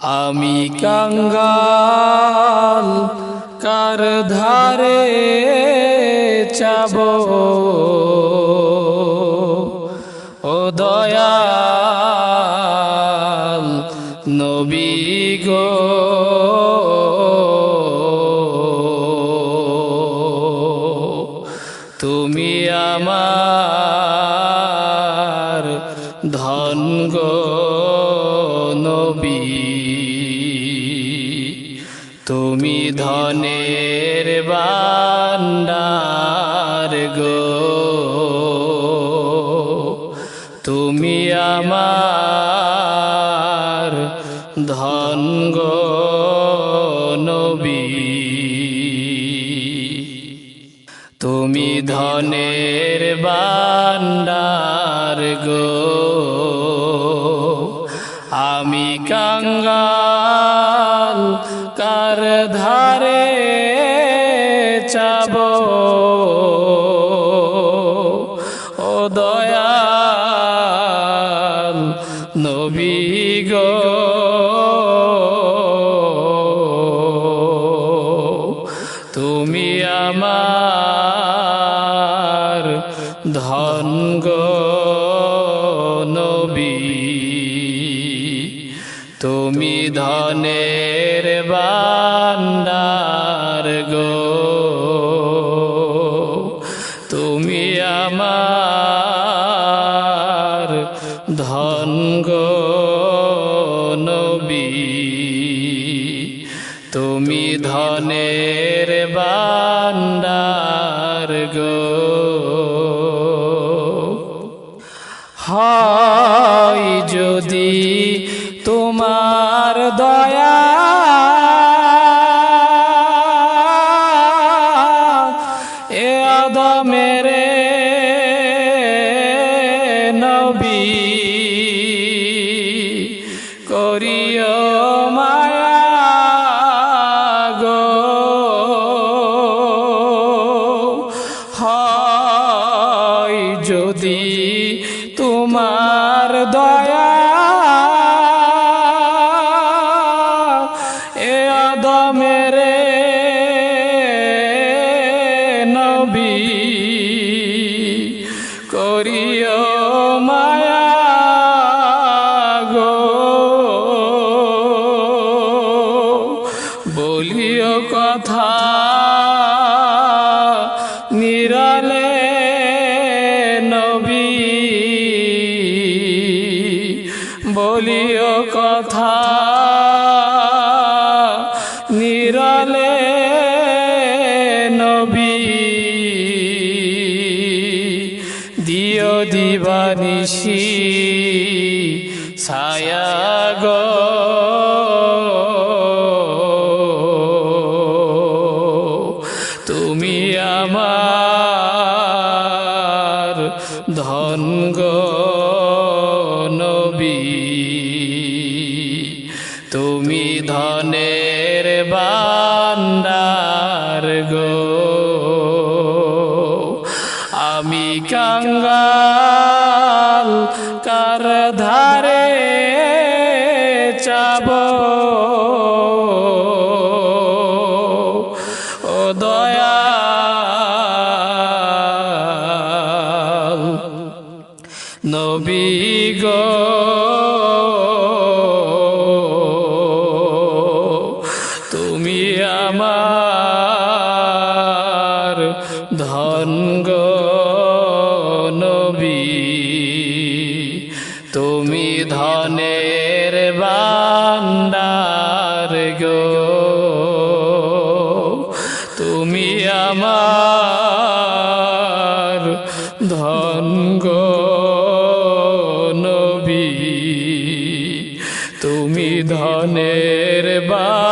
আমি কাঙ্গাল কার ধারে চাব? ও দয়াল নবী গো। তুমি আমার ধন গো নবী তুমি ধনের বান্ডার গো তুমি আমার ধন গো তুমি ধনের বান্ডার গো। আমি কাঙ্গাল কার ধারে চাব। ও দয়াল নবী গো। তুমি আমার ধন নবী তুমি ধনের বান্ডার গো। তুমি আমার ধন নবী তুমি ধনের বান্ডার গো। নবী করিও মায়া গো। বলিও কথা নিরালে নবী বলিও কথা দিবানিশি ছায়া গো। তুমি আমার ধন গো নবী। তুমি ধনের বান্ডার গো। আমি কাঙ্গাল ও গো তুমি আমার তুমি ধনের বান্ডার গো। তুমি আমার ধন গো নবী। তুমি ধনের বা